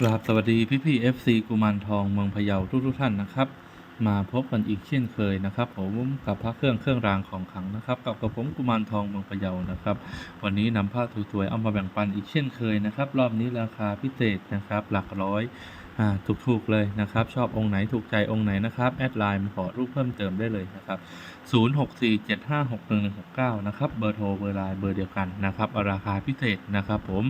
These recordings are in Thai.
กราบสวัสดีพี่พี่ FC กุมารทองเมืองพะเยาทุกทุกท่านนะครับ มาพบกันอีกเช่นเคยนะครับผมกับพระเครื่องเครื่องรางของขลังนะครับ กับกับผมกุมารทองเมืองพะเยานะครับ วันนี้นำผ้าสวยๆเอามาแบ่งปันอีกเช่นเคยนะครับ รอบนี้ราคาพิเศษนะครับ หลักร้อยอ่าถูกๆเลยนะครับ ชอบองค์ไหนถูกใจองค์ไหนนะครับแอดไลน์มาขอรูปเพิ่มเติมได้เลยนะครับ 0647561169 นะครับ เบอร์โทร เบอร์ไลน์เบอร์เดียวกันนะครับ ราคาพิเศษนะครับผม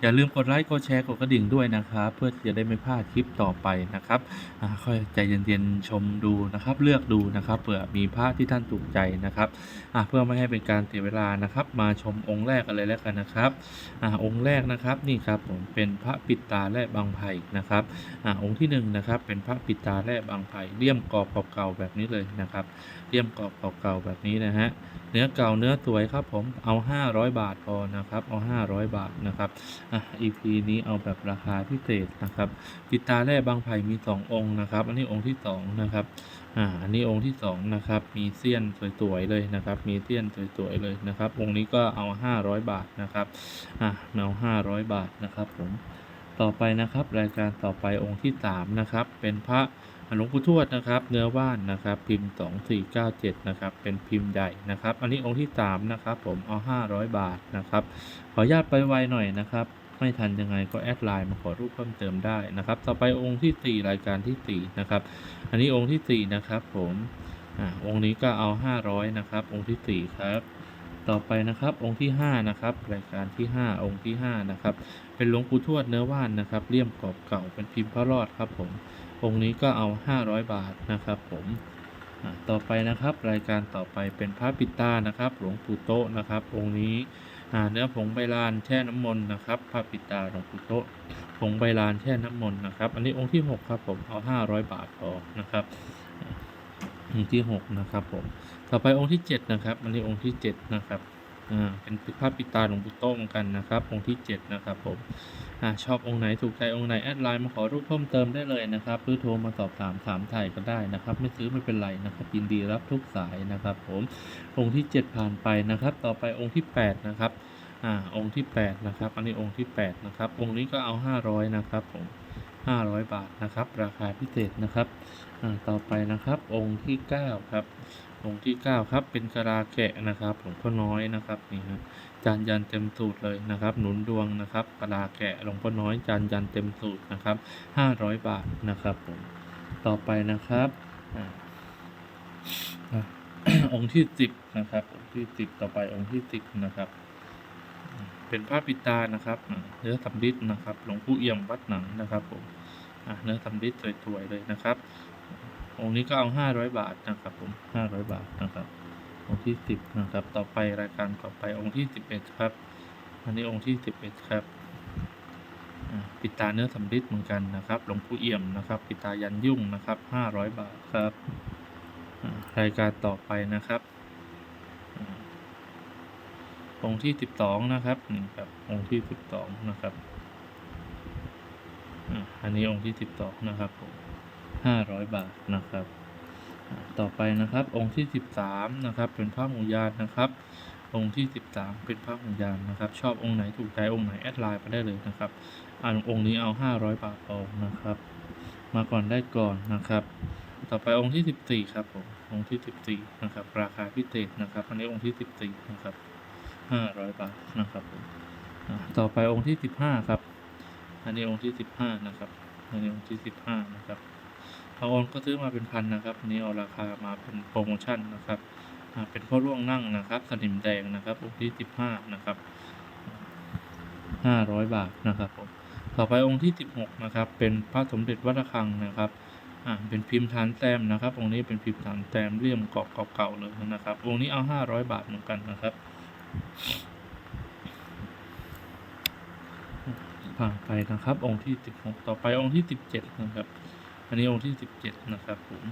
อย่าลืมกดไลค์ กดแชร์ กดกระดิ่งด้วยนะครับ เพื่อจะได้ไม่พลาดคลิปต่อไปนะครับอ่าค่อยใจเย็นๆ ชมดูนะครับ เลือกดูนะครับ เผื่อมีพระที่ท่านถูกใจนะครับอ่าเพื่อไม่ให้เป็นการเสียเวลานะครับ มาชมองค์แรกกันเลยแล้วกันนะครับอ่าองค์แรกนะครับ นี่ครับผม เป็นพระปิดตาและบางไผ่นะครับอ่าองค์ที่หนึ่งนะครับ เป็นพระปิดตาและบางไผ่เลี่ยมกรอบเก่าๆแบบนี้เลยนะครับ เลี่ยมกรอบเก่าๆแบบนี้นะฮะเนื้อเก่าเนื้อสวยครับผมเอา 500 บาทพอนะครับเอา 500 บาทนะครับอะ EP นี้เอาแบบราคาพิเศษนะครับปิดตาแร่บางไผ่มี 2 องค์นะครับ อันนี้องค์ที่2นะครับอ่าอันนี้องค์ที่2นะครับมีเสี้ยนสวยๆเลยนะครับ มีเสี้ยนสวยๆเลยนะครับองค์นี้ก็เอา 500 บาทนะครับอะเอา500 บาทนะครับผมต่อไปนะครับ รายการต่อไปองค์ที่3นะครับเป็นพระ หลวงปู่ทวดนะครับ เนื้อว่านนะครับ พิมพ์ 2497 นะครับ เป็นพิมพ์ใหญ่นะครับ อันนี้องค์ที่ 3 นะครับ ผมเอา 500 บาทนะครับ ขออนุญาตไปไวหน่อยนะครับ ไม่ทันยังไงก็แอดไลน์มาขอรูปเพิ่มเติมได้นะครับ ต่อไปองค์ที่ 4 รายการที่ 4 นะครับ อันนี้องค์ที่ 4 นะครับ ผมอ่าองค์นี้ก็เอา 500 นะครับ องค์ที่ 4 ครับต่อไปนะครับองค์ที่ 5 นะครับรายการที่ 5 องค์ที่5นะครับเป็นหลวงปู่ทวดเนื้อว่านนะครับเลี่ยมกรอบเก่าเป็นพิมพ์พระรอดครับผม องค์นี้ก็เอา 500 บาทนะครับผมต่อไปนะครับรายการต่อไปเป็นพระปิตานะครับ หลวงปู่โตนะครับ องค์นี้เนื้อผงใบลานแช่น้ำมนต์นะครับพระปิตาหลวงปู่โตผงใบลานแช่น้ำมนต์นะครับ อันนี้องค์ที่ 6 ครับผมเอา 500 บาทพอนะครับองค์ที่ 6 นะครับผมต่อไปองค์ที่ 7 นะครับ อันนี้องค์ที่ 7 นะครับ เป็นพระปิดตาหลวงปู่โตะเหมือนกันนะครับ องค์ที่ 7 นะครับผมอ่าชอบองค์ไหนถูกใจองค์ไหน แอดไลน์มาขอรูปเพิ่มเติมได้เลยนะครับหรือโทรมาสอบถามถามไทยก็ได้นะครับ ไม่ซื้อไม่เป็นไรนะครับยินดีรับทุกสายนะครับ ผมองค์ที่ 7 ผ่านไปนะครับ ต่อไปองค์ที่ 8 นะครับอ่าองค์ที่ 8 นะครับ อันนี้องค์ที่ 8 นะครับ องค์นี้ก็เอา 500 นะครับผม500 บาทนะครับ ราคาพิเศษนะครับอ่าต่อไปนะครับ องค์ที่ 9 ครับ องค์ที่ 9 ครับเป็นกะลาแกะนะครับหลวงพ่อน้อยนะครับนี่ฮะจานยันเต็มสูตรเลยนะครับ หนุนดวงนะครับปลาแกะหลวงพ่อน้อยจานยันเต็มสูตรนะครับห้าร้อยบาทนะครับผมต่อไปนะครับองค์ที่สิบนะครับองค์ที่สิบต่อไปองค์ที่สิบนะครับ เป็นผ้าปิตานะครับเนื้อสำริดนะครับ หลวงปู่เอี่ยมวัดหนังนะครับผมเนื้อสำริดสวยๆเลยนะครับ องค์นี้ก็เอาห้าร้อยบาทนะครับผมห้าร้อยบาทนะครับ องค์ที่สิบนะครับ ต่อไปรายการต่อไปองค์ที่สิบเอ็ดครับ อันนี้องค์ที่สิบเอ็ดครับปิดตาเนื้อสำริดเหมือนกันนะครับ หลวงปู่เอี่ยมนะครับ ปิดตายันยุ่งนะครับห้าร้อยบาทครับรายการต่อไปนะครับ องค์ที่สิบสองนะครับนี่ครับ องค์ที่สิบสองนะครับอันนี้องค์ที่สิบสองนะครับผม ห้าร้อยบาทนะครับ ต่อไปนะครับองค์ที่ 13นะครับเป็นพระหมูยานนะครับ องค์ที่ 13 เป็นพระหมูยานนะครับ ชอบองค์ไหนถูกใจองค์ไหนแอดไลน์ไปได้เลยนะครับอ่าองค์นี้เอา 500 บาทพอนะครับ มาก่อนได้ก่อนนะครับ ต่อไปองค์ที่ 14 ครับผมองค์ที่ 14 นะครับ ราคาพิเศษนะครับอันนี้องค์ที่ 14 นะครับ 500 บาทนะครับต่อไปองค์ที่ 15 ครับอันนี้องค์ที่ 15 นะครับอันนี้องค์ที่ 15 นะครับางองค์ก็ซื้อมาเป็นพันนะครับนี้เอาราคามาเป็นโปรโมชั่นนะครับเป็นพ่อร่วงนั่งนะครับ สนิมแดงนะครับองค์ที่สิบห้านะครับห้าร้อยบาทนะครับผมต่อไปองค์ที่สิบหกนะครับ เป็นพระสมเด็จวัดระฆังนะครับอ่าเป็นพิมพ์ฐานแต้มนะครับ องค์นี้เป็นพิมพ์ฐานแต้มเลี่ยมเกาะเก่าๆเลยนะครับ องค์นี้เอาห้าร้อยบาทเหมือนกันนะครับผ่านไปนะครับ องค์ที่สิบหกต่อไปองค์ที่สิบเจ็ดนะครับ อันนี้องค์ที่สิบเจ็ดนะครับผม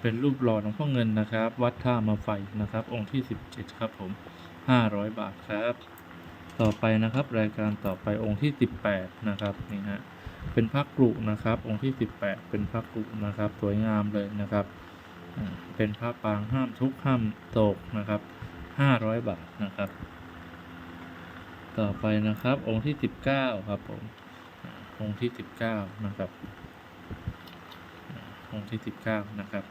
เป็นรูปหล่อหลวงพ่อเงินนะครับ วัดท่ามาไฟนะครับ องค์ที่สิบเจ็ดครับผมห้าร้อยบาทครับ ต่อไปนะครับรายการต่อไปองค์ที่สิบแปดนะครับนี่ฮะ เป็นพระกรุนะครับ องค์ที่สิบแปดเป็นพระกรุนะครับ สวยงามเลยนะครับ เป็นพระปางห้ามทุกข์ห้ามโศกนะครับห้าร้อยบาทนะครับ ต่อไปนะครับองค์ที่สิบเก้าครับผมอ่าองค์ที่สิบเก้านะครับ องค์ที่สิบเก้านะครับ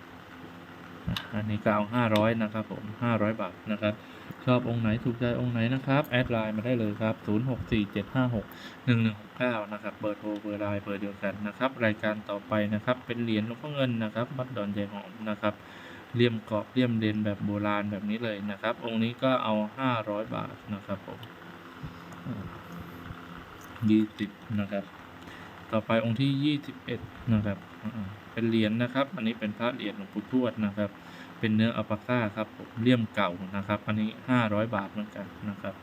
อันนี้ก็เอาห้าร้อยนะครับผมห้าร้อยบาทนะครับ ชอบองค์ไหนถูกใจองค์ไหนนะครับ แอดไลน์มาได้เลยครับ 0 6 4 7 5 6 1 1 6 9 นะครับ เบอร์โทรเบอร์ไลน์เบอร์เดียวกันนะครับ รายการต่อไปนะครับ เป็นเหรียญหลวงพ่อเงินนะครับวัดดอนใจหอมนะครับเลี่ยมกรอบเลี่ยมเด่นแบบโบราณแบบนี้เลยนะครับ องค์นี้ก็เอา 500 บาทนะครับผมยี่สิบนะครับ ต่อไปองค์ที่ 21 นะครับ เป็นเหรียญนะครับ อันนี้เป็นพระเหรียญหลวงปู่ทวดนะครับ เป็นเนื้ออัลปาก้าครับผมเลี่ยมเก่านะครับ อันนี้ 500 บาทเหมือนกันนะครับ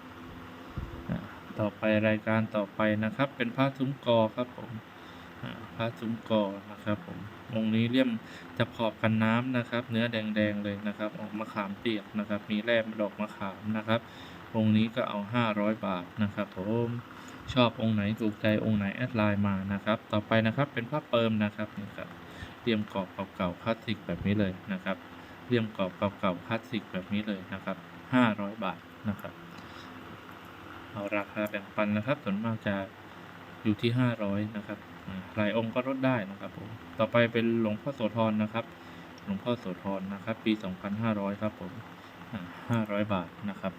ต่อไปรายการต่อไปนะครับ เป็นผ้าซุ้มกอครับผมอ่าผ้าซุ้มกอนะครับผมองค์นี้เลี่ยมจะขอบกันน้ำนะครับ เนื้อแดงๆเลยนะครับออกมะขามเปียกนะครับ มีแร่ดอกมะขามนะครับองค์นี้ก็เอา 500 บาทนะครับผมชอบองค์ไหนถูกใจองค์ไหนแอดไลน์มานะครับ ต่อไปนะครับเป็นผ้าเปิมนะครับนี่ครับ เรียมกรอบเก่าๆคลาสสิกแบบนี้เลยนะครับเลี่ยมกรอบเก่าๆคลาสสิกแบบนี้เลยนะครับ 500 บาทนะครับ เอาราคาแบ่งปันนะครับส่วนมากจะอยู่ที่ 500 นะครับหลายองค์ก็ลดได้นะครับผมต่อไปเป็นหลวงพ่อโสธรนะครับ หลวงพ่อโสธรนะครับ ปี 2500 ครับผมอ่า500 บาทนะครับ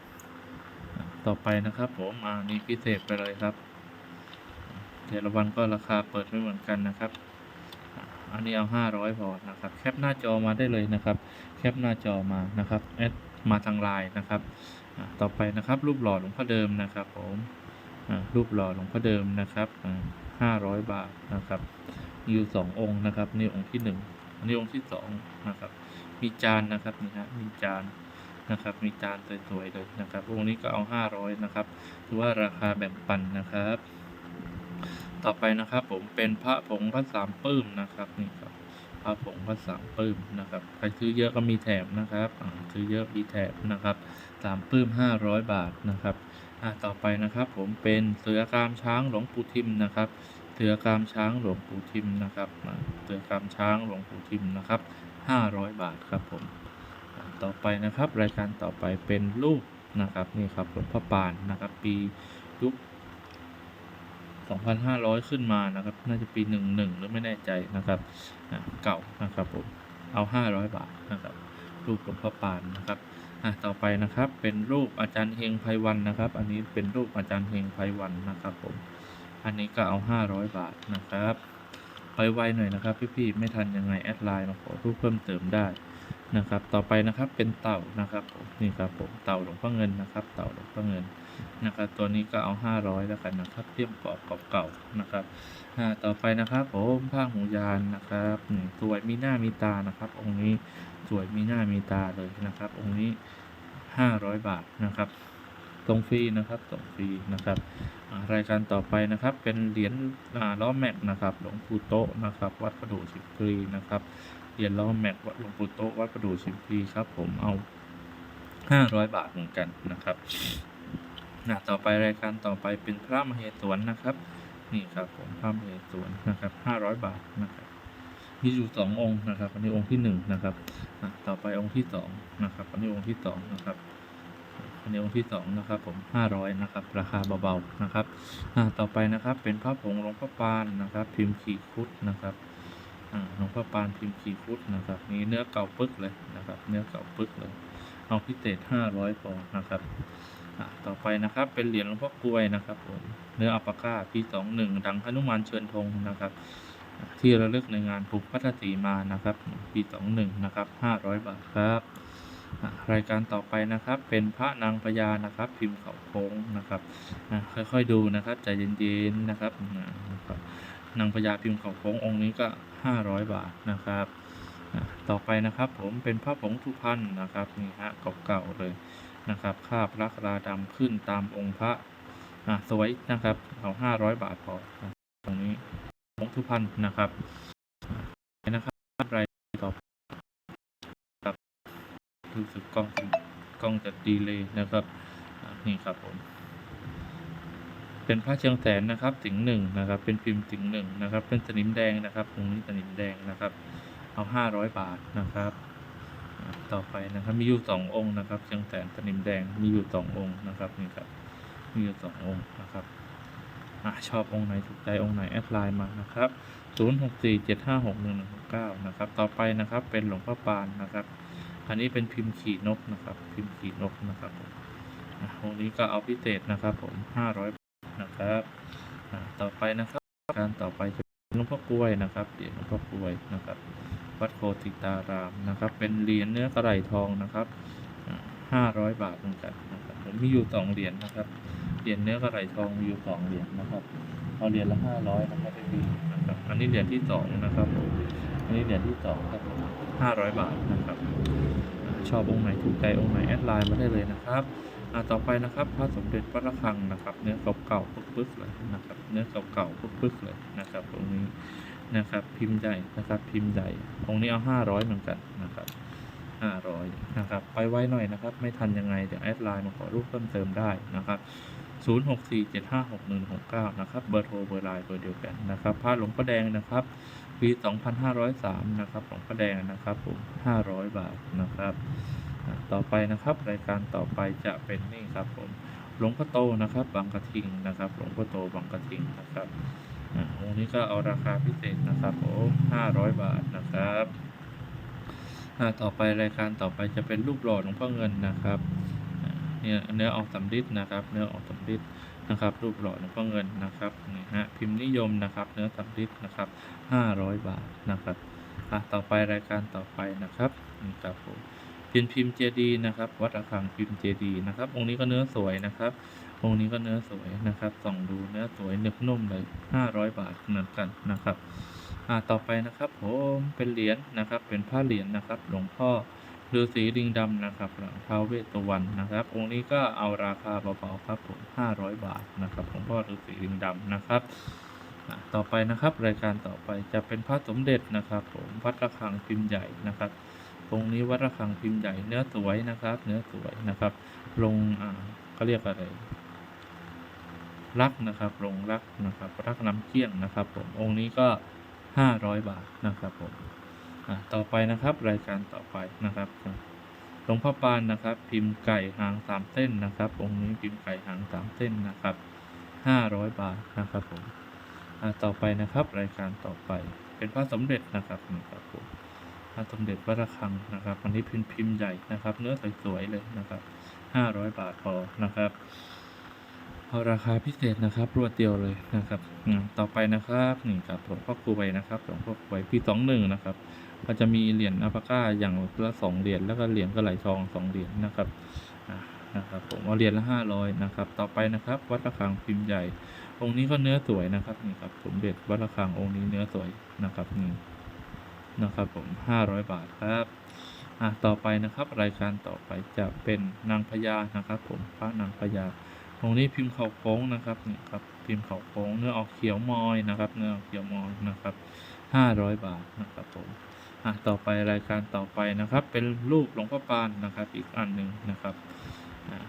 ต่อไปนะครับผมอ่านี่พิเศษไปเลยครับแต่ละวันก็ราคาเปิดไม่เหมือนกันนะครับ อันนี้เอา500พอนะครับแคปหน้าจอมาได้เลยนะครับ แคปหน้าจอมานะครับแอดมาทางไลน์นะครับอ่าต่อไปนะครับ รูปหล่อหลวงพ่อเดิมนะครับผมอ่ารูปหล่อหลวงพ่อเดิมนะครับอ่า500บาทนะครับอยู่สององค์นะครับนี่องค์ที่หนึ่งอันนี้องค์ที่สองนะครับมีจานนะครับนี่ฮะมีจานนะครับ มีจานสวยๆเลยนะครับองค์นี้ก็เอา500นะครับถือว่าราคาแบ่งปันนะครับ ต่อไปนะครับผมเป็นพระผงพระสามปื้มนะครับนี่ครับพระผงพระสามปื้มนะครับใครซื้อเยอะก็มีแถมนะครับซื้อเยอะมีแถมนะครับสามปื้มห้าร้อยบาทนะครับอ่าต่อไปนะครับผมเป็นเสือกามช้างหลวงปู่ทิมนะครับเสือกามช้างหลวงปู่ทิมนะครับเสือกามช้างหลวงปู่ทิมนะครับห้าร้อยบาทครับผมอ่าต่อไปนะครับรายการต่อไปเป็นรูปนะครับนี่ครับหลวงพ่อปานนะครับ ปียุค 2,500 ขึ้นมานะครับ น่าจะปี 11 หรือไม่แน่ใจนะครับเก่านะครับผมเอา 500 บาทนะครับ รูปหลวงพ่อปานนะครับต่อไปนะครับเป็นรูปอาจารย์เฮงไพวันนะครับ อันนี้เป็นรูปอาจารย์เฮงไพวันนะครับผมอันนี้ก็เอา 500 บาทนะครับไปไวหน่อยนะครับ พี่ๆไม่ทันยังไงแอดไลน์มาขอรูปเพิ่มเติมได้นะครับ ต่อไปนะครับเป็นเต่านะครับนี่ครับผมเต่าหลวงพ่อเงินนะครับ เต่าหลวงพ่อเงิน นะครับ ตัวนี้ก็เอา 500 แล้วกันนะครับเทียมกรอบกรอบเก่านะครับอ่าต่อไปนะครับผมผ้าหูยานนะครับนี่สวยมีหน้ามีตานะครับ องค์นี้สวยมีหน้ามีตาเลยนะครับ องค์นี้ 500 บาทนะครับส่งฟรีนะครับส่งฟรีนะครับรายการต่อไปนะครับเป็นเหรียญอ่าล้อแม็กนะครับหลวงปู่โตนะครับวัดประดูสิบปรีนะครับเหรียญล้อแม็กวัดหลวงปู่โตวัดประดูสิบปรีครับผมเอา 500 บาทเหมือนกันนะครับ นะต่อไปรายการต่อไปเป็นพระมเหสวนนะครับ นี่ครับผมพระมเหสวนนะครับห้าร้อยบาทนะครับมีอยู่สององค์นะครับ อันนี้องค์ที่หนึ่งนะครับอะต่อไปองค์ที่สองนะครับ อันนี้องค์ที่สองนะครับอันนี้องค์ที่สองนะครับ ผมห้าร้อยนะครับ ราคาเบาๆนะครับอะต่อไปนะครับ เป็นพระผงหลวงพ่อปานนะครับ พิมพ์ขีคุดนะครับอ่าหลวงพ่อปานพิมพ์ขีคุดนะครับนี่เนื้อเก่าปึกเลยนะครับ เนื้อเก่าปึกเลย เอาพิเศษห้าร้อยพอนะครับ ต่อไปนะครับ เป็นเหรียญหลวงพ่อกล้วยนะครับผมเนื้ออัปปาก้าปีสองหนึ่งดังหนุมานเชิญธงนะครับ ที่ระลึกในงานผูกพัทสีมานะครับ ปีสองหนึ่งนะครับห้าร้อยบาทครับรายการต่อไปนะครับเป็นพระนางพญานะครับ พิมพ์เขาโค้งนะครับค่อยๆดูนะครับใจเย็นๆนะครับนางพญาพิมพ์เขาโค้งองค์นี้ก็ห้าร้อยบาทนะครับ ต่อไปนะครับผมเป็นพระผงทุพันนะครับนี่ฮะเก่าๆเลย นะครับค่าพระราดำขึ้นตามองค์พระอะสวยนะครับเอาห้าร้อยบาทพอตรงนี้องค์ทุพันนะครับนะครับรายต่อครับรู้สึกกล้องกล้องจะดีเลยนะครับนี่ครับผมเป็นพระเชียงแสนนะครับสิงหนึ่งนะครับ เป็นพิมพ์สิงหนึ่งนะครับ เป็นสนิมแดงนะครับตรงนี้สนิมแดงนะครับ เอาห้าร้อยบาทนะครับ ต่อไปนะครับ มีอยู่สององค์นะครับเชียงแสนสนิมแดงมีอยู่สององค์นะครับนี่ครับมีอยู่สององค์นะครับอชอบองค์ไหนถูกใจองค์ไหนแอดไลน์มานะครับ 0647561169 นะครับ ต่อไปนะครับเป็นหลวงพ่อปานนะครับ อันนี้เป็นพิมพ์ขีดนกนะครับ พิมพ์ขีดนกนะครับผมองค์นี้ก็เอาพิเศษนะครับ ผม 500บาทนะครับต่อไปนะครับ การต่อไปจะเป็นหลวงพ่อกล้วยนะครับเหรียญหลวงพ่อกล้วยนะครับ วัดโคติตารามนะครับ เป็นเหรียญเนื้อกระไหลทองนะครับห้าร้อยบาทเหมือนกันนะครับผมมีอยู่สองเหรียญนะครับเหรียญเนื้อกระไหลทองมีอยู่สองเหรียญนะครับเอาเหรียญละห้าร้อยนะครับพี่บีนะครับอันนี้เหรียญที่สองนะครับอันนี้เหรียญที่สองครับห้าร้อยบาทนะครับ ชอบองค์ไหนถูกใจองค์ไหนแอดไลน์มาได้เลยนะครับอ่าต่อไปนะครับพระสมเด็จพระระฆังนะครับ เนื้อเก่าๆปึ๊กๆเลยนะครับ เนื้อเก่าๆปึ๊กๆเลยนะครับตรงนี้ นะครับ พิมพ์ใหญ่นะครับ พิมพ์ใหญ่องค์นี้เอาห้าร้อยเหมือนกันนะครับห้าร้อยนะครับ ไปไว้หน่อยนะครับ ไม่ทันยังไงเดี๋ยวแอดไลน์มาขอรูปเพิ่มเติมได้นะครับศูนย์หกสี่เจ็ดห้าหกหนึ่งหกเก้านะครับเบอร์โทรเบอร์ไลน์เบอร์เดียวกันนะครับผ้าหลวงพ่อแดงนะครับปีสองพันห้าร้อยสามนะครับหลวงพ่อแดงนะครับผมห้าร้อยบาทนะครับต่อไปนะครับรายการต่อไปจะเป็นนี่ครับผมหลวงพ่อโตนะครับบางกระทิงนะครับหลวงพ่อโตบางกระทิงนะครับ อ่าองนี้ก็เอาราคาพิเศษนะครับผมห้าร้อยบาทนะครับต่อไปรายการต่อไปจะเป็นรูปหล่อหลวงพ่อเงินนะครับเนี่ยเนื้อออกสำริดนะครับ เนื้อออกสำริดนะครับ รูปหล่อหลวงพ่อเงินนะครับนี่ฮะพิมพ์นิยมนะครับ เนื้อสำริดนะครับห้าร้อยบาทนะครับอะต่อไปรายการต่อไปนะครับนี่ครับผมเป็นพิมพ์เจดีนะครับ วัดระฆังพิมพ์เจดีนะครับองค์นี้ก็เนื้อสวยนะครับ องค์นี้ก็เนื้อสวยนะครับส่องดูเนื้อสวยเนื้อนุ่มเลยห้าร้อยบาทเหมือนกันนะครับอ่าต่อไปนะครับผมเป็นเหรียญนะครับ เป็นผ้าเหรียญนะครับ หลวงพ่อฤาษีลิงดำนะครับหลังท้าวเวสสวรรณนะครับ องค์นี้ก็เอาราคาเบาๆครับผมห้าร้อยบาทนะครับหลวงพ่อฤาษีลิงดำนะครับอ่าต่อไปนะครับรายการต่อไปจะเป็นพระสมเด็จนะครับผมวัดระฆังพิมพ์ใหญ่นะครับองนี้วัดระฆังพิมพ์ใหญ่เนื้อสวยนะครับ เนื้อสวยนะครับ ลงอ่าเขาเรียกอะไร รักนะครับลงรักนะครับ รักน้ำเกลี้ยงนะครับ ผมองค์นี้ก็ห้าร้อยบาทนะครับผมอะต่อไปนะครับรายการต่อไปนะครับหลวงพ่อปานนะครับ พิมพ์ไก่หางสามเส้นนะครับ องค์นี้พิมพ์ไก่หางสามเส้นนะครับห้าร้อยบาทนะครับผมอะต่อไปนะครับ รายการต่อไป เป็นพระสมเด็จนะครับนี่ครับผมพระสมเด็จพระระฆังนะครับอันนี้พิมพ์พิมพ์ใหญ่นะครับ เนื้อสวยๆเลยนะครับห้าร้อยบาทพอนะครับ ราคาพิเศษนะครับรวดเดียวเลยนะครับต่อไปนะครับนี่ครับหลวงพ่อกรวยนะครับหลวงพ่อกรวยปีสองหนึ่งนะครับก็จะมีเหรียญอัปก้าอย่างละสองเหรียญแล้วก็เหรียญกระไหลทองสองเหรียญนะครับนะครับผมเอาเหรียญละห้าร้อยนะครับต่อไปนะครับ วัดระฆังพิมพ์ใหญ่ องค์นี้ก็เนื้อสวยนะครับนี่ครับสมเด็จวัดระฆังองค์นี้เนื้อสวยนะครับนี่นะครับผมห้าร้อยบาทครับอะต่อไปนะครับรายการต่อไปจะเป็นนางพญานะครับ ผมพระนางพญา ตรงนี้พิมพ์เข่าโค้งนะครับนี่ครับพิมพ์เข่าโค้งเนื้อออกเขียวมอยนะครับ เนื้อออกเขียวมอยนะครับห้าร้อยบาทนะครับผมอะต่อไปรายการต่อไปนะครับ เป็นรูปหลวงพ่อปานนะครับ อีกอันหนึ่งนะครับอ่า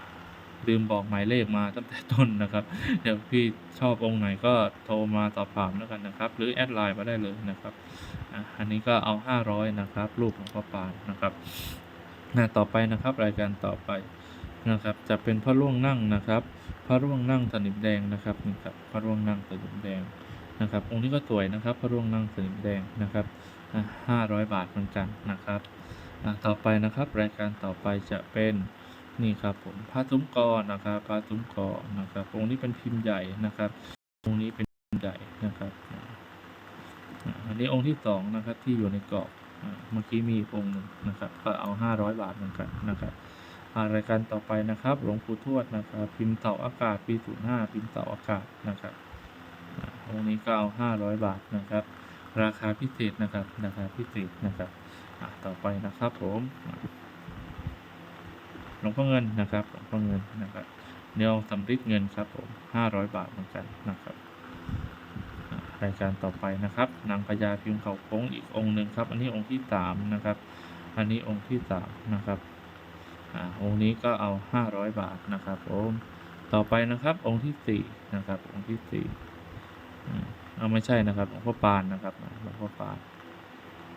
ลืมบอกหมายเลขมาตั้งแต่ต้นนะครับ เดี๋ยวพี่ชอบองค์ไหนก็โทรมาสอบถามแล้วกันนะครับ หรือแอดไลน์มาได้เลยนะครับอะอันนี้ก็เอาห้าร้อยนะครับ รูปหลวงพ่อปานนะครับอะต่อไปนะครับ รายการต่อไป นะครับ จะเป็นพระร่วงนั่งนะครับ พระร่วงนั่งสนิมแดงนะครับนี่ครับพระร่วงนั่งสนิมแดงนะครับ องค์นี้ก็สวยนะครับ พระร่วงนั่งสนิมแดงนะครับห้าร้อยบาทเหมือนกันนะครับต่อไปนะครับ รายการต่อไปจะเป็นนี่ครับผมพระซุ้มกอนะครับพระซุ้มกอนะครับองค์นี้เป็นพิมพ์ใหญ่นะครับ องค์นี้เป็นพิมพ์ใหญ่นะครับอันนี้องค์ที่สองนะครับที่อยู่ในกรอบอะเมื่อกี้มีอีกองค์หนึ่งนะครับ ก็เอาห้าร้อยบาทเหมือนกันนะครับ อ่ารายการต่อไปนะครับ หลวงปู่ทวดนะครับ พิมพ์เสาอากาศปี05พิมพ์เสาอากาศนะครับองค์นี้ก็เอา500บาทนะครับ ราคาพิเศษนะครับราคาพิเศษนะครับต่อไปนะครับผมหลวงพ่อเงินนะครับหลวงพ่อเงินนะครับเนื้อสำริดเงินครับผม500บาทเหมือนกันนะครับรายการต่อไปนะครับ นางพญาพิมพ์เขาโค้งอีกองค์หนึ่งครับ อันนี้องค์ที่สามนะครับ อันนี้องค์ที่สามนะครับ องค์นี้ก็เอาห้าร้อยบาทนะครับผมต่อไปนะครับ องค์ที่สี่นะครับ องค์ที่สี่เอาไม่ใช่นะครับหลวงพ่อปานนะครับหลวงพ่อปาน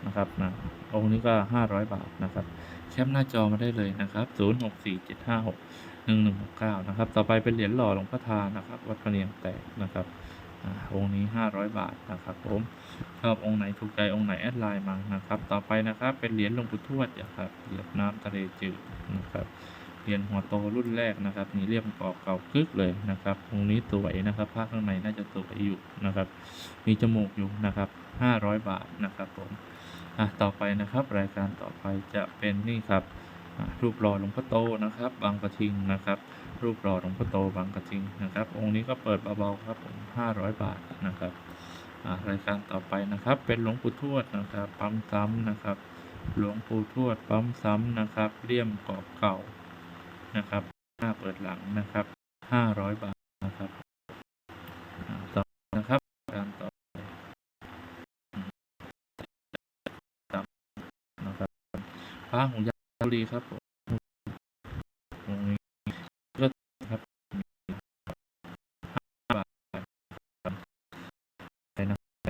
นะครับนะองค์นี้ก็ห้าร้อยบาทนะครับแคปหน้าจอมาได้เลยนะครับศูนย์หกสี่เจ็ดห้าหกหนึ่งหนึ่งหกเก้านะครับ ต่อไปเป็นเหรียญหล่อหลวงพ่อทานะครับ วัดพระเนียงแตกนะครับอ่าองค์นี้ 500 บาทนะครับผม ชอบองค์ไหนถูกใจองค์ไหนแอดไลน์มานะครับ ต่อไปนะครับเป็นเหรียญหลวงปู่ทวดนะครับเหรียญน้ำทะเลจืดนะครับเหรียญหัวโตรุ่นแรกนะครับนี่เรียบกรอบเก่ากึกเลยนะครับองค์นี้สวยนะครับผ้าข้างในน่าจะสวยอยู่นะครับ มีจมูกอยู่นะครับ 500 บาทนะครับผมอะต่อไปนะครับ รายการต่อไปจะเป็นนี่ครับอะรูปหล่อหลวงพ่อโตนะครับ บางกระทิงนะครับ รูปหล่อหลวงพ่อโตบางกระทิงนะครับ องค์นี้ก็เปิดเบาๆครับผม500 บาทนะครับ รายการต่อไปนะครับ เป็นหลวงปู่ทวดนะครับ ปั๊มซ้ำนะครับ หลวงปู่ทวดปั๊มซ้ำนะครับเลี่ยมกรอบเก่านะครับหน้าเปิดหลังนะครับ500บาทนะครับต่อนะครับการต่อนะครับพระของยาบุรีครับผมตรงนี้ก็ครับห้าบาทครับไปนะไป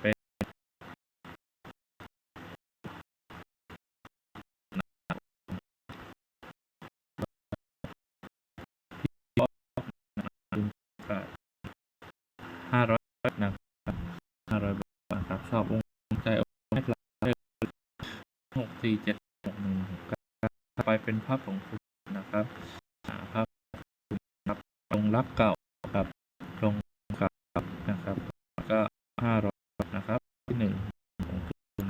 ไป ห้าร้อยนะครับห้าร้อยบาทครับชอบองค์ใจองค์แรกหลักหกสี่เจ็ดหกหนึ่งหกเก้าไปเป็นภาพของคุณนะครับอ่าภาพครับลงรับเก่าครับลงเก่านะครับ ก็ห้าร้อยนะครับที่หนึ่งของคุณ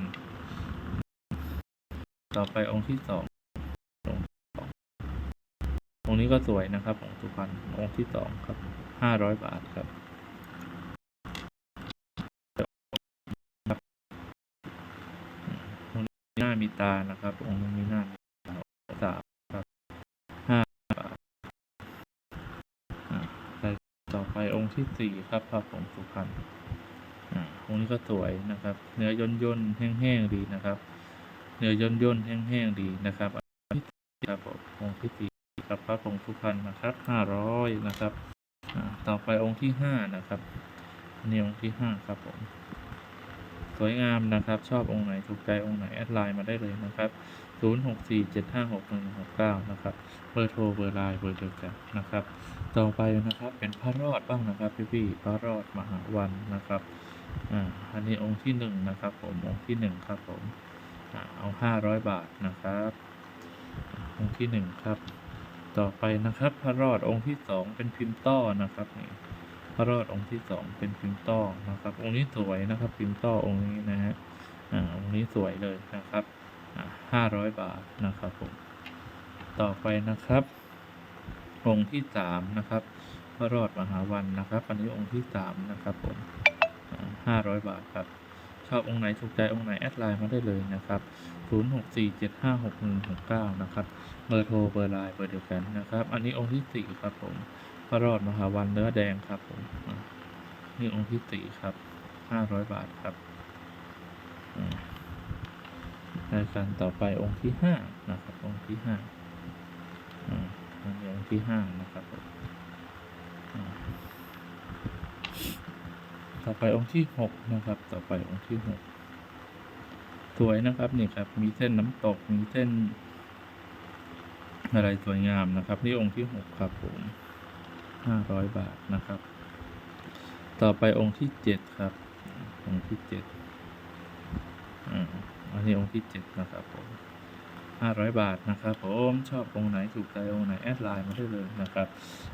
ต่อไปองค์ที่สององค์ที่สององค์นี้ก็สวยนะครับของสุพรรณองค์ที่สองครับห้าร้อยบาทครับ หน้ามีตานะครับ องค์นี้มีหน้ามีตาสามครับห้าบาทอ่าต่อไปองค์ที่สี่ครับพระผงสุพรรณอ่าองค์นี้ก็สวยนะครับ เนื้อย่นย่นแห้งๆดีนะครับ เนื้อย่นย่นแห้งๆดีนะครับอันที่สี่ครับผมองค์ที่สี่ครับพระผงสุพรรณนะครับห้าร้อยนะครับอ่าต่อไปองค์ที่ห้านะครับอันนี้องค์ที่ห้าครับผม สวยงามนะครับ ชอบองค์ไหนถูกใจองค์ไหนแอดไลน์มาได้เลยนะครับ0647561169นะครับเบอร์โทรเบอร์ไลน์เบอร์เดียวกันนะครับ ต่อไปนะครับเป็นพระรอดบ้างนะครับพี่พี่ๆพระรอดมหาวันนะครับอ่าอันนี้องค์ที่หนึ่งนะครับ ผมองค์ที่หนึ่งครับผมเอาห้าร้อยบาทนะครับองค์ที่หนึ่งครับ ต่อไปนะครับ พระรอดองค์ที่สองเป็นพิมพ์ต้อนะครับนี่ ระรอดองค์ที่สองเป็นพิมพ์ต้อนะครับ องค์นี้สวยนะครับ พิมพ์ต้อองค์นี้นะฮะอ่าองค์นี้สวยเลยนะครับอ่าห้าร้อยบาทนะครับผมต่อไปนะครับ องค์ที่สามนะครับ พระรอดมหาวันนะครับ อันนี้องค์ที่สามนะครับผมห้าร้อยบาทครับชอบองค์ไหนถูกใจองค์ไหนแอดไลน์มาได้เลยนะครับ0 6 4 7 5 6 1 6 9นะครับ เบอร์โทรเบอร์ไลน์เบอร์เดียวกันนะครับ อันนี้องค์ที่สี่ครับผม พระรอดมหาวันเนื้อแดงครับผมนี่องค์ที่สี่ครับห้าร้อยบาทครับรายการต่อไปองค์ที่ห้านะครับ องค์ที่ห้าอันนี้องค์ที่ห้านะครับผมต่อไปองค์ที่หกนะครับ ต่อไปองค์ที่หกสวยนะครับนี่ครับ มีเส้นน้ำตกมีเส้น อะไรสวยงามนะครับ นี่องค์ที่หกครับผม ห้าร้อยบาทนะครับ ต่อไปองค์ที่เจ็ดครับ องค์ที่เจ็ดอ่าอันนี้องค์ที่เจ็ดนะครับผมห้าร้อยบาทนะครับผมชอบองค์ไหนถูกใจองค์ไหนแอดไลน์มาได้เลยนะครับ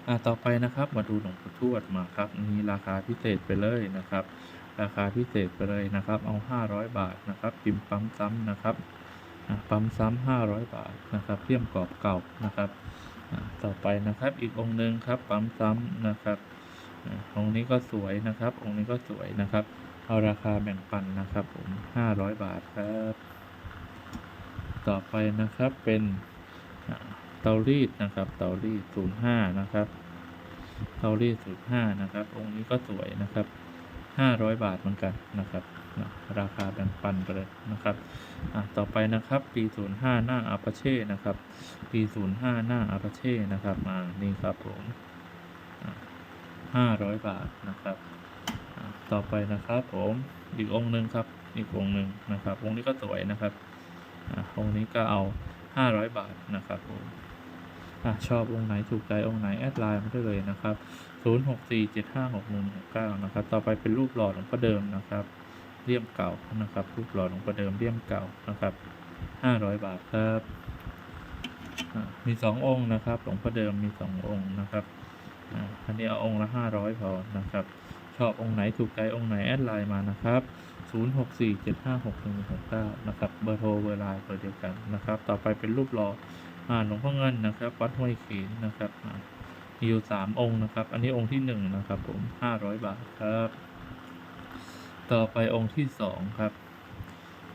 อ่าต่อไปนะครับมาดูหลวงปู่ทวดมาครับมีราคาพิเศษไปเลยนะครับ ราคาพิเศษไปเลยนะครับ เอาห้าร้อยบาทนะครับพิมพ์ปั๊มซ้ำนะครับปั๊มซ้ำห้าร้อยบาทนะครับเลี่ยมกรอบเก่านะครับ ต่อไปนะครับอีกองค์หนึ่งครับปั๊มซ้ำนะครับองค์นี้ก็สวยนะครับ องค์นี้ก็สวยนะครับ เอาราคาแบ่งปันนะครับผมห้าร้อยบาทครับ ต่อไปนะครับเป็นเตารีดนะครับ เตารีดศูนย์ห้านะครับ เตารีดศูนย์ห้านะครับ องค์นี้ก็สวยนะครับ ห้าร้อยบาทเหมือนกันนะครับนะราคาแบ่งปันไปเลยนะครับอะต่อไปนะครับ ปีศูนย์ห้าหน้าอาปาเช่นะครับ ปีศูนย์ห้าหน้าอาปาเช่นะครับอ่านี่ครับผมห้าร้อยบาทนะครับต่อไปนะครับผมอีกองค์หนึ่งครับอีกองค์หนึ่งนะครับองค์นี้ก็สวยนะครับอะองค์นี้ก็เอาห้าร้อยบาทนะครับผม อะชอบองค์ไหนถูกใจองค์ไหนแอดไลน์มาได้เลยนะครับ0647561169นะครับ ต่อไปเป็นรูปหล่อหลวงพ่อเดิมนะครับเลี่ยมเก่านะครับรูปหล่อหลวงพ่อเดิมเลี่ยมเก่านะครับ500 บาทครับอะมีสององค์นะครับหลวงพ่อเดิมมีสององค์นะครับอันนี้เอาองค์ละ500พอนะครับ ชอบองค์ไหนถูกใจองค์ไหนแอดไลน์มานะครับ0647561169นะครับ เบอร์โทรเบอร์ไลน์เบอร์เดียวกันนะครับ ต่อไปเป็นรูปหล่อ หลวงพ่อเงินนะครับวัดห้วยเขนนะครับอ่ามีอยู่สามองค์นะครับ อันนี้องค์ที่หนึ่งนะครับ ผม500บาทครับ ต่อไปองค์ที่สองครับ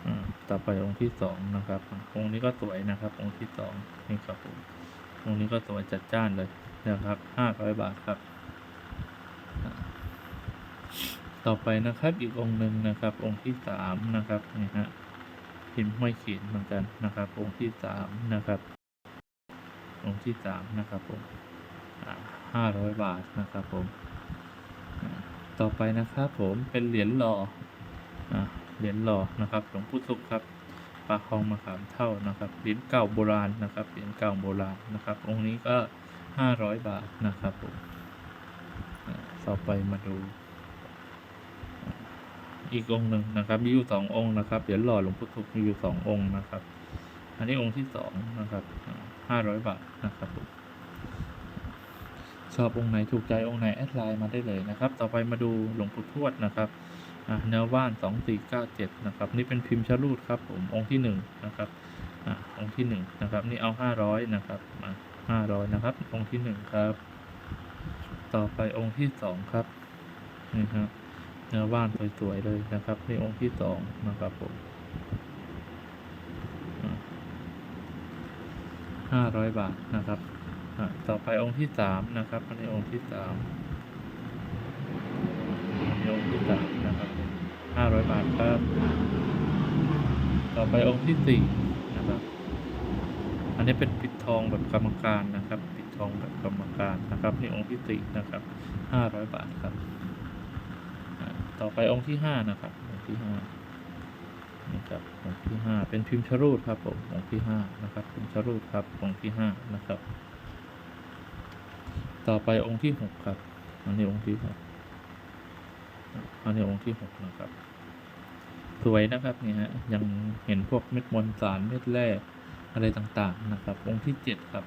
อ่าต่อไปองค์ที่สองนะครับ องค์นี้ก็สวยนะครับ องค์ที่สองนี่ครับผมองค์นี้ก็สวยจัดจ้านเลยนะครับ500บาทครับ ต่อไปนะครับอีกองค์หนึ่งนะครับ องค์ที่สามนะครับนี่ฮะพิมพ์ห้อยขียนเหมือนกันนะครับ องค์ที่สามนะครับ องค์ที่สามนะครับผมห้าร้อยบาทนะครับผม ต่อไปนะครับผมเป็นเหรียญหล่อเหรียญหล่อนะครับหลวงพุทธุครับปลาคองมะขามเท่านะครับเหรียญเก่าโบราณนะครับเหรียญเก่าโบราณนะครับ องค์นี้ก็ห้าร้อยบาทนะครับผมต่อไปมาดู อีกองค์หนึ่งนะครับ มีอยู่สององค์นะครับเหรียญหล่อหลวงพุทธมีอยู่สององค์นะครับ อันนี้องค์ที่สองนะครับ ห้าร้อยบาทนะครับผมชอบองค์ไหนถูกใจองค์ไหนแอดไลน์มาได้เลยนะครับ ต่อไปมาดูหลวงปู่ทวดนะครับอ่าเนื้อว่านสองสี่เก้าเจ็ดนะครับ นี่เป็นพิมพ์ชะลูดครับผมองค์ที่หนึ่งนะครับอ่าองค์ที่หนึ่งนะครับนี่เอาห้าร้อยนะครับมาห้าร้อยนะครับองค์ที่หนึ่งครับ ต่อไปองค์ที่สองครับนี่ครับเนื้อว่านสวยๆเลยนะครับนี่องค์ที่สองนะครับผม ห้าร้อยบาทนะครับอะต่อไปองค์ที่สามนะครับอันนี้องค์ที่สามอันนี้องค์ที่สามนะครับห้าร้อยบาทครับ ต่อไปองค์ที่สี่นะครับ อันนี้เป็นปิดทองแบบกรรมการนะครับ ปิดทองแบบกรรมการนะครับนี่องค์ที่สี่นะครับห้าร้อยบาทครับอ่าต่อไปองค์ที่ห้านะครับองค์ที่ห้า นี่ครับองค์ที่ห้าเป็นพิมพ์ชรูดครับผมองค์ที่ห้านะครับพิมพ์ชรูดครับองค์ที่ห้านะครับ ต่อไปองค์ที่หกครับ อันนี้องค์ที่หกอันนี้องค์ที่หกนะครับ สวยนะครับนี่ฮะยังเห็นพวกเม็ดมวลสารเม็ดแร่อะไรต่างๆนะครับ องค์ที่เจ็ดครับ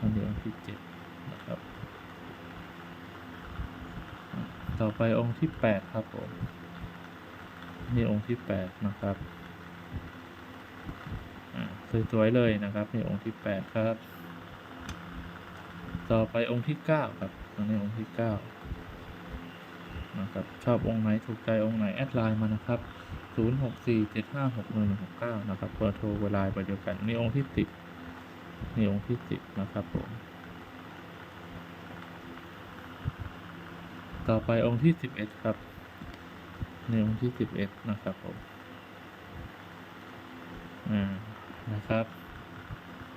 อันนี้องค์ที่เจ็ดนะครับ ต่อไปองค์ที่แปดครับผม นี่องค์ที่แปดนะครับอ่าสวยๆเลยนะครับนี่องค์ที่แปดครับ ต่อไปองค์ที่เก้าครับอันนี้องค์ที่เก้านะครับชอบองค์ไหนถูกใจองค์ไหนแอดไลน์มานะครับ0 6 4 7 5 6 1 1 6 9นะครับเบอร์โทรเวลาไปเดียวกันนี่องค์ที่สิบนี่องค์ที่สิบนะครับผมต่อไปองค์ที่สิบเอ็ดครับ ในองค์ที่สิบเอ็ดนะครับผมอ่านะครับ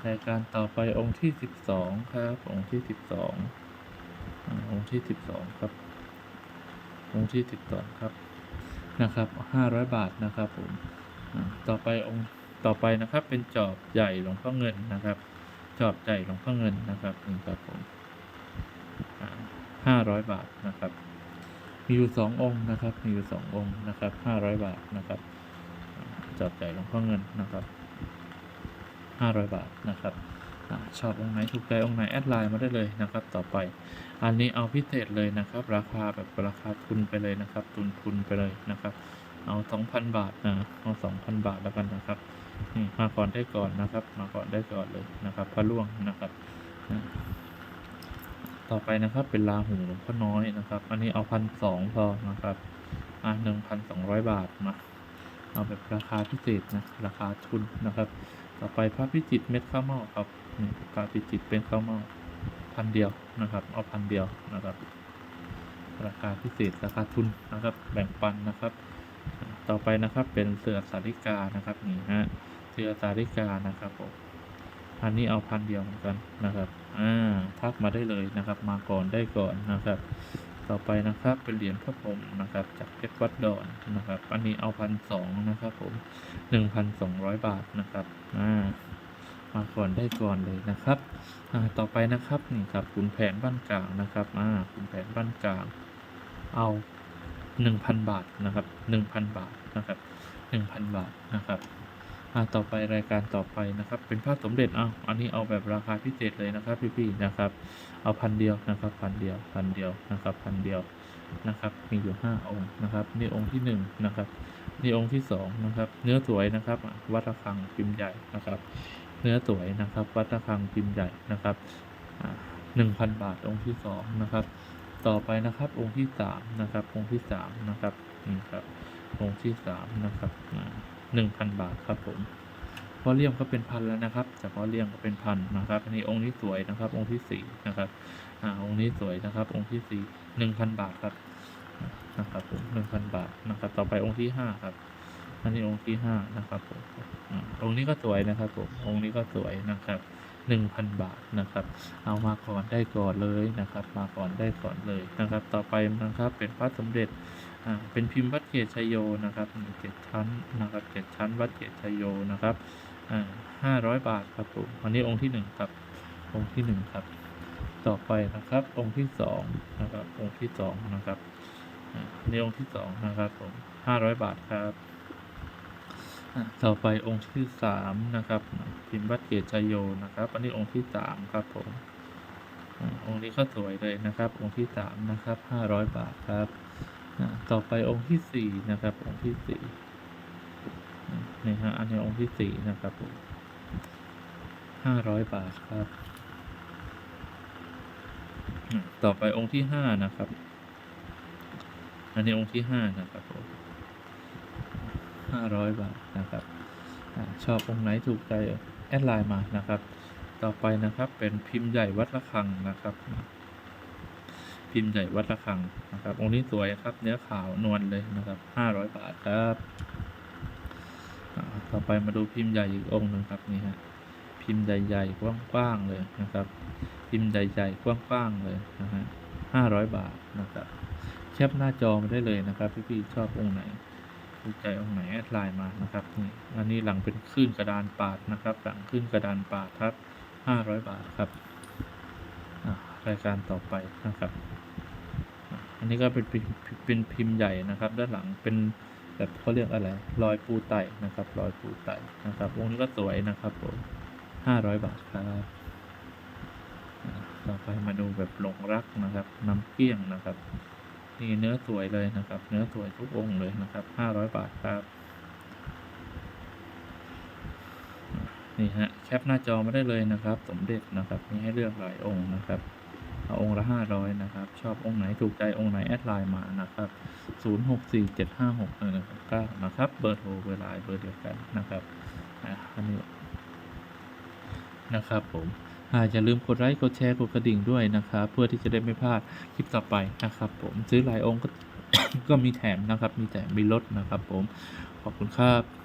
รายการต่อไปองค์ที่สิบสองครับ องค์ที่สิบสององค์ที่สิบสองครับ องค์ที่สิบสองครับนะครับห้าร้อยบาทนะครับผมอ่าต่อไปองค์ต่อไปนะครับเป็นจอบใหญ่หลวงพ่อเงินนะครับ จอบใหญ่หลวงพ่อเงินนะครับนี่ครับผมห้าร้อยบาทนะครับ มีอยู่สององค์นะครับ มีอยู่สององค์นะครับห้าร้อยบาทนะครับจอบใหญ่หลวงพ่อเงินนะครับห้าร้อยบาทนะครับอชอบองค์ไหนถูกใจองค์ไหนแอดไลน์มาได้เลยนะครับ ต่อไป อันนี้เอาพิเศษเลยนะครับ ราคาแบบราคาทุนไปเลยนะครับ ทุนทุนไปเลยนะครับ เอาสองพันบาทนะเอาสองพันบาทแล้วกันนะครับนี่มาก่อนได้ก่อนนะครับ มาก่อนได้ก่อนเลยนะครับพระล่วงนะครับ ต่อไปนะครับเป็นลาหูหลวงพ่อน้อยนะครับ อันนี้เอาพันสองพอนะครับอะหนึ่งพันสองร้อยบาทมาเอาแบบราคาพิเศษนะราคาทุนนะครับ ต่อไปพระพิจิตเม็ดข้าวเม่าครับนี่พระพิจิตเป็นข้าวเม่าพันเดียวนะครับ เอาพันเดียวนะครับ ราคาพิเศษราคาทุนนะครับ แบ่งปันนะครับ ต่อไปนะครับเป็นเสือสาริกานะครับนี่ฮะเสือสาริกานะครับผม อันนี้เอาพันเดียวเหมือนกันนะครับอ่าทักมาได้เลยนะครับ มาก่อนได้ก่อนนะครับ ต่อไปนะครับเป็นเหรียญพระพรหมนะครับ จากเพชรวัดดอนนะครับ อันนี้เอาพันสองนะครับผมหนึ่งพันสองร้อยบาทนะครับอ่ามาก่อนได้ก่อนเลยนะครับอ่าต่อไปนะครับนี่ครับขุนแผนบ้านกลางนะครับอ่าขุนแผนบ้านกลาง เอาหนึ่งพันบาทนะครับหนึ่งพันบาทนะครับหนึ่งพันบาทนะครับ อ่าต่อไปรายการต่อไปนะครับ เป็นผ้าสมเด็จเอาอันนี้เอาแบบราคาพิเศษเลยนะครับพี่ๆนะครับ เอาพันเดียวนะครับพันเดียวพันเดียวนะครับพันเดียวนะครับ มีอยู่ห้าองค์นะครับนี่องค์ที่หนึ่งนะครับนี่องค์ที่สองนะครับ เนื้อสวยนะครับ วัดระฆังพิมพ์ใหญ่นะครับ เนื้อสวยนะครับ วัดระฆังพิมพ์ใหญ่นะครับหนึ่งพันบาทองค์ที่สองนะครับ ต่อไปนะครับองค์ที่สามนะครับองค์ที่สามนะครับนี่ครับองค์ที่สามนะครับ หนึ่งพันบาทครับผมเพราะเลี่ยมก็เป็นพันแล้วนะครับเฉพาะเลี่ยมก็เป็นพันนะครับอันนี้องค์นี้สวยนะครับ องค์ที่สี่นะครับอ่าองค์นี้สวยนะครับ องค์ที่สี่หนึ่งพันบาทครับนะครับผมหนึ่งพันบาทนะครับ ต่อไปองค์ที่ห้าครับอันนี้องค์ที่ห้านะครับผมอ่าองค์นี้ก็สวยนะครับผมองค์นี้ก็สวยนะครับหนึ่งพันบาทนะครับ เอามาก่อนได้ก่อนเลยนะครับ มาก่อนได้ก่อนเลยนะครับ ต่อไปนะครับเป็นพระสมเด็จ เป็นพิมพ์วัดเกตชัยโยนะครับเจ็ดชั้นนะครับเจ็ดชั้นวัดเกตชัยโยนะครับอ่าห้าร้อยบาทครับผมอันนี้องค์ที่หนึ่งครับ องค์ที่หนึ่งครับ ต่อไปนะครับ องค์ที่สองนะครับ องค์ที่สองนะครับอันนี้องค์ที่สองนะครับผมห้าร้อยบาทครับอ่าต่อไปองค์ที่สามนะครับ พิมพ์วัดเกตชัยโยนะครับ อันนี้องค์ที่สามครับผมอ่าองค์นี้ก็สวยเลยนะครับ องค์ที่สามนะครับห้าร้อยบาทครับ ต่อไปองค์ที่สี่นะครับ องค์ที่สี่นี่ฮะอันนี้องค์ที่สี่นะครับผมห้าร้อยบาทครับ ต่อไปองค์ที่ห้านะครับ อันนี้องค์ที่ห้านะครับผมห้าร้อยบาทนะครับชอบองค์ไหนถูกใจแอดไลน์มานะครับ ต่อไปนะครับเป็นพิมพ์ใหญ่วัดระฆังนะครับ พิมพ์ใหญ่วัดระฆังนะครับ องค์นี้สวยครับ เนื้อขาวนวลเลยนะครับห้าร้อยบาทครับต่อไปมาดูพิมพ์ใหญ่อีกองค์หนึ่งครับนี่ฮะพิมพ์ใหญ่ๆกว้างๆเลยนะครับ พิมพ์ใหญ่ๆกว้างๆเลยนะฮะห้าร้อยบาทนะครับแคปหน้าจอมาได้เลยนะครับ พี่ๆชอบองค์ไหนถูกใจองค์ไหนแอดไลน์มานะครับนี่อันนี้หลังเป็นคลื่นกระดานปาดนะครับ หลังคลื่นกระดานปาดครับห้าร้อยบาทครับ รายการต่อไปนะครับ อันนี้ก็เป็นเป็นพิมพ์ใหญ่นะครับ ด้านหลังเป็นแบบเขาเรียกอะไรรอยปูไต่นะครับรอยปูไต่นะครับองค์นี้ก็สวยนะครับผมห้าร้อยบาทครับต่อไปมาดูแบบหลงรักนะครับ น้ำเกลี้ยงนะครับนี่เนื้อสวยเลยนะครับ เนื้อสวยทุกองค์เลยนะครับห้าร้อยบาทครับนี่ฮะแคปหน้าจอมาได้เลยนะครับ สมเด็จนะครับ มีให้เลือกหลายองค์นะครับ อาองค์ละห้าร้อยนะครับ ชอบองค์ไหนถูกใจองค์ไหน แอดไลน์มานะครับศูนย์หกสี่เจ็ดห้าหกหนึ่งเก้านะครับ เบอร์โทรเบอร์ไลน์เบอร์เดียวกันนะครับอันนี้นะครับผมอาอย่าลืมกดไลค์กดแชร์กดกระดิ่งด้วยนะครับ เพื่อที่จะได้ไม่พลาดคลิปต่อไปนะครับผมซื้อหลายองค์ก็ก็มีแถมนะครับ มีแถมมีลดนะครับผมขอบคุณครับ